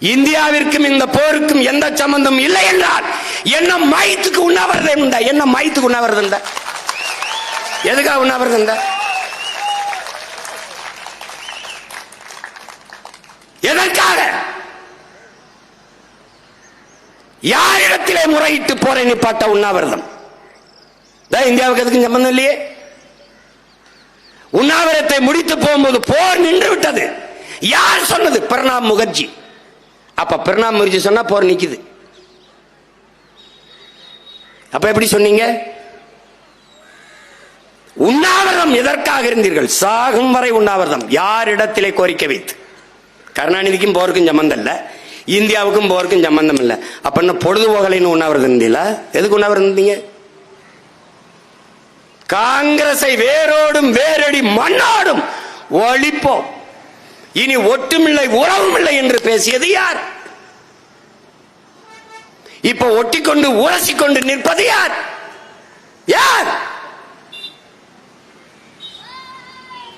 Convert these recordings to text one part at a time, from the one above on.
இந்தியாவிற்கும் இந்த போருக்கும் எந்த சம்பந்தம் இல்லை என்றால் என்ன மயத்துக்கு உண்ணாவிரதம் உண்டா? என்ன மயத்துக்கு உண்ணாவிரதம் உண்டா? எதுக்காக உண்ணாவிரதம் உண்டா? எதற்காக? யாரிடத்திலே முறையிட்டு போரை நிப்பாட்ட உண்ணாவிரதம். இதா இந்தியாவுக்கு எதுக்கும் சம்பந்தம் இல்லையே? உண்ணாவிரத்தை முடித்து போகும்போது போர் நின்று விட்டது. யார் சொன்னது? பிரணாப் முகர்ஜி. அப்ப பிரணாப் முகர்ஜி சொன்னா போர் நிக்குது. அப்ப எப்படி சொன்னீங்க? உண்ணாவிரதம் எதற்காக இருந்தீர்கள்? சாகும் வரை உண்ணாவிரதம். யாரிடத்திலே கோரிக்கை வைத்து? கருணாநிதிக்கும் போருக்கும் சம்பந்தம் இல்ல. இந்தியாவுக்கும் போருக்கும் சம்பந்தம் இல்ல. அப்ப என்ன பொழுதுபோகலைன்னு உண்ணாவிரதம் இருந்தீங்களா? எதுக்கு உண்ணாவிரதம் இருந்தீங்க? காங்கிரஸை வேரோடும் வேரடி மண்ணாடும் ஒழிப்போம். இனி ஒட்டுமில்லை உறவும் இல்லை என்று பேசியது யார்? இப்ப ஒட்டிக்கொண்டு உரசிக்கொண்டு நிற்பது யார்? யார்?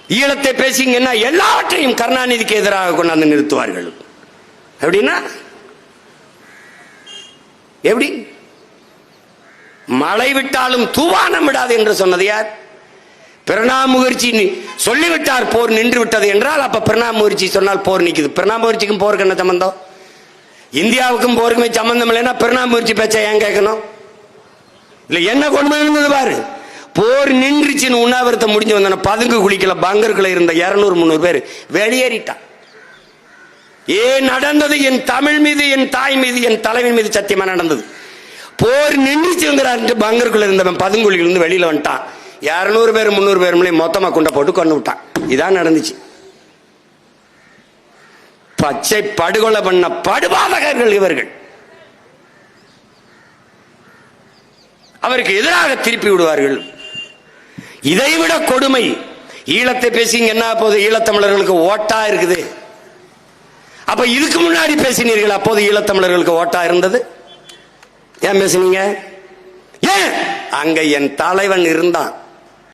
ஈழத்தை பேசிங்கன்னா எல்லாவற்றையும் கருணாநிதிக்கு எதிராக கொண்டாந்து நிறுத்துவார்கள். எப்படின்னா? எப்படி? மழை விட்டாலும் தூவானம் விடாது என்று சொன்னது யார்? பிரணாப் முகர்ஜி சொல்லிவிட்டார் போர் நின்று விட்டது என்றால் அப்ப பிரணாப் முகர்ஜி சொன்னால் போர் நிற்குது பிரணாப் முகர்ஜிக்கும் போருக்கு என்ன சம்பந்தம்? இந்தியாவுக்கும் போருக்குமே சம்பந்தம் இல்லைன்னா பிரணாப் முகர்ஜி பேச்ச ஏன் கேட்கணும்? இல்ல என்ன கொண்டு இருந்தது பாரு? போர் நின்றுச்சுன்னு உண்ணாவிரத்தை முடிஞ்சு வந்தான பதுங்கு குளிக்கல பங்கருக்குள்ள இருந்த இருநூறு முந்நூறு பேர் வெளியேறிட்டான். ஏன் நடந்தது? என் தமிழ் மீது என் தாய் மீது என் தலைவன் மீது சத்தியமா நடந்தது. போர் நின்றுச்சுங்கிறார் பங்கருக்குள்ள இருந்தவன் பதுங்குழியிலிருந்து வெளியில வந்துட்டான். இரநூறு பேர் முந்நூறு பேர் மொத்தமாக கொண்ட குண்டை போட்டு கொண்டு விட்டான். இதான் நடந்துச்சு. பச்சை படுகொலை பண்ண படுபாதகர்கள் இவர்கள். அவருக்கு எதிராக திருப்பி விடுவார்கள். இதைவிட கொடுமை. ஈழத்தை பேசிங்க என்ன போது ஈழத்தமிழர்களுக்கு ஓட்டா இருக்குது. அப்ப இதுக்கு முன்னாடி பேசினீர்கள் அப்போது ஈழத்தமிழர்களுக்கு ஓட்டா இருந்தது? ஏன் பேசுனீங்க? ஏன்? அங்க என் தலைவன் இருந்தான்.